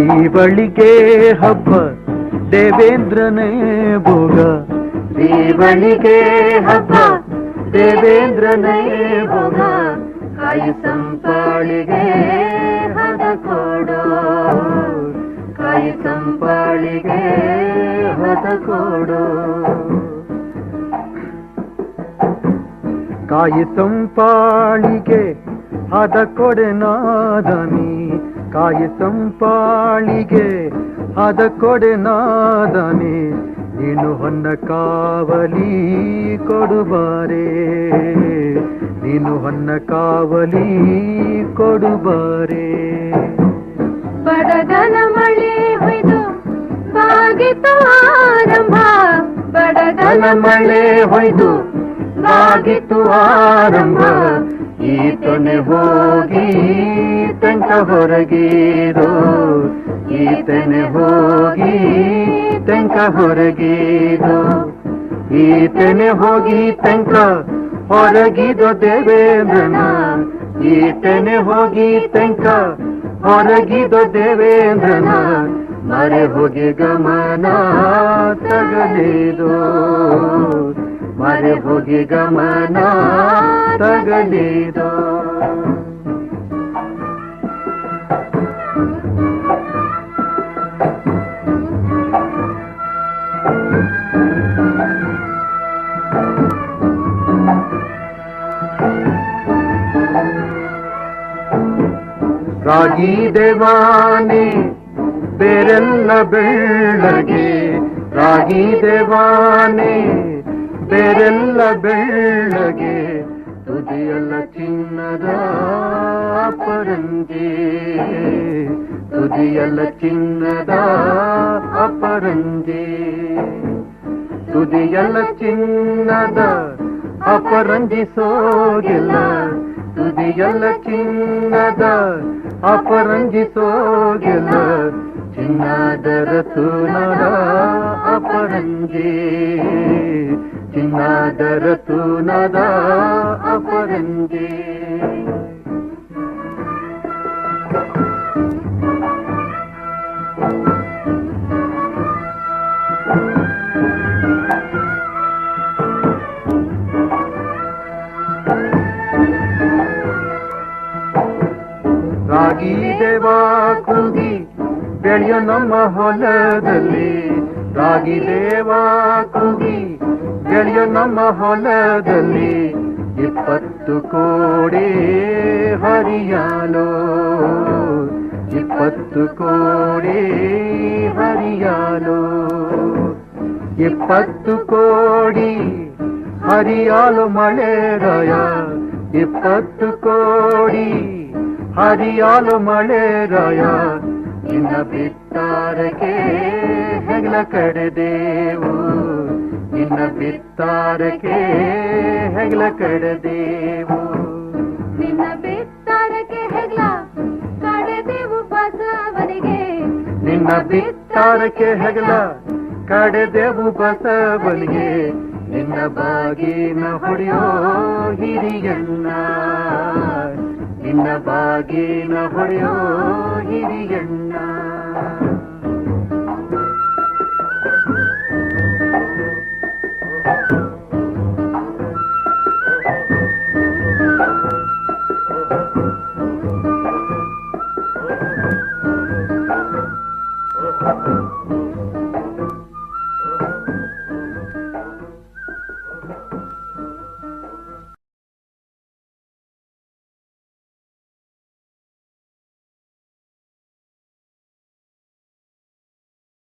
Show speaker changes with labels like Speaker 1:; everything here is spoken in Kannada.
Speaker 1: ದೀವಳಿಗೆ ಹಬ್ಬ. ದೇವೇಂದ್ರನೇ ಭೋಗ. ದೀವಳಿಗೆ ಹಬ್ಬ. ದೇವೇಂದ್ರನೇ ಭೋಗ. ಕಾಯಿ ಸಂಪಾಳಿಗೆ ಹದ ಕೊಡೋ. ಕಾಯಿ ಸಂಪಾಳಿಗೆ ಹದ ಕೊಡೋ. ಕಾಯಿ ಸಂಪಾಳಿಗೆ ಹದ ಕೊಡೆ ನಾದನಿ ಕಾಯಿ ಸಂಪಾಳಿಗೆ ಅದ ಕೊಡೆ ನಾದನೆ. ನೀನು ಹೊನ್ನ ಕಾವಲಿ ಕೊಡುಬಾರೆ. ನೀನು ಹೊನ್ನ ಕಾವಲಿ ಕೊಡುಬಾರೆ.
Speaker 2: ಬಡಗನ ಮಳೆ ಹೊಯ್ದು ಬಾಗಿತು ಆರಂಭ. ಬಡಗನ
Speaker 1: ಮಳೆ ಹೊಯ್ದು ಬಾಗಿತು ಆರಂಭ ಈತನೆ ಹೋಗಿ ತಂಕ ಹೊರಗೀರೋ ಈತನೆ ಹೋಗಿ ತಂಕ ಹೊರಗೀರೋ ಈತನೆ ಹೋಗಿ ತಂಕ ಹೊರಗಿದೋ ದೇವೇಂದ್ರನ ಈತನೆ ಹೋಗಿ ತಂಕ ಹೊರಗಿದೋ ದೇವೇಂದ್ರನ ಮರೆ ಹೋಗಿ ಗಮನ ತಗಲಿದೋ ಮರೆ ಹೋಗಿ ಗಮನ ತಗಲಿದೋ ರಾಗಿ ದೇವಾನೆ ಬೇರೆಲ್ಲ ಬೆಳ್ಳಗೆ ರಾಗಿ ದೇವಾನೆ ಬೇರೆಲ್ಲ ಬೆಳ್ಳಗೆ ತುದಿಯಲ್ಲ ಚಿನ್ನದ ಅಪರಂಜಿ. ತುದಿಯಲ್ಲ ಚಿನ್ನದ ಅಪರಂಜಿ. ತುದಿಯಲ್ಲ ಚಿನ್ನದ ಅಪರಂಜಿ ಸೋಗಿಲ್ಲ. ತುದಿಯಲ್ಲ ಚಿನ್ನದ ಅಪರಂಜಿ ಸೋಗಿಲ್ಲ. ಚಿನ್ನದರ ತೂನದ ಅಪರಂಜಿ. ಚಿನ್ನದರ ನದ ಅಪರಂಜಿ ರಾಗಿದೇವಾ ದೇವಾ ಕೂಗಿ ಬೆಳೆಯೋ ನಮ್ಮ ಹೊಲದಲ್ಲಿ ರಾಗಿ ದೇವಾ ಕೂಗಿ ಬೆಳೆಯೋ ನಮ್ಮ ಹೊಲದಲ್ಲಿ ಇಪ್ಪತ್ತು ಕೋಡಿ ಹರಿಯಾಲೋ ಇಪ್ಪತ್ತು ಕೋಡಿ ಹರಿಯಾಲೋ ಇಪ್ಪತ್ತು ಕೋಡಿ ಹರಿಯಾಲು ಮಳೆ ರಾಯ. ಇಪ್ಪತ್ತು ಕೋಡಿ ಹರಿಯಾಲು ಮಳೆ ರಾಯ. ನಿನ್ನ ಬಿತ್ತಾರಕ್ಕೆ ಹೆಗಲ ಕಡೆದೇವು ನಿನ್ನ ಬಿತ್ತಾರಕ್ಕೆ ಹೆಗಲ ಕಡದೇವು
Speaker 2: ನಿನ್ನ ಬಿತ್ತಾರಕ್ಕೆ ಹೆಗ್ಲ ಕಡದೇವು ಬಸವನಿಗೆ.
Speaker 1: ನಿನ್ನ ಬಿತ್ತಾರಕ್ಕೆ ಹೆಗಲ ಕಡದೇವು ಬಸವನಿಗೆ. ನಿನ್ನ ಬಾಗಿನ ಹೊಡೆಯೋ ಹಿರಿಯಣ್ಣ ನಿನ್ನ ಬಾಗಿನ ಹೊಡೆಯೋ ಹಿರಿಯಣ್ಣ. Thank you.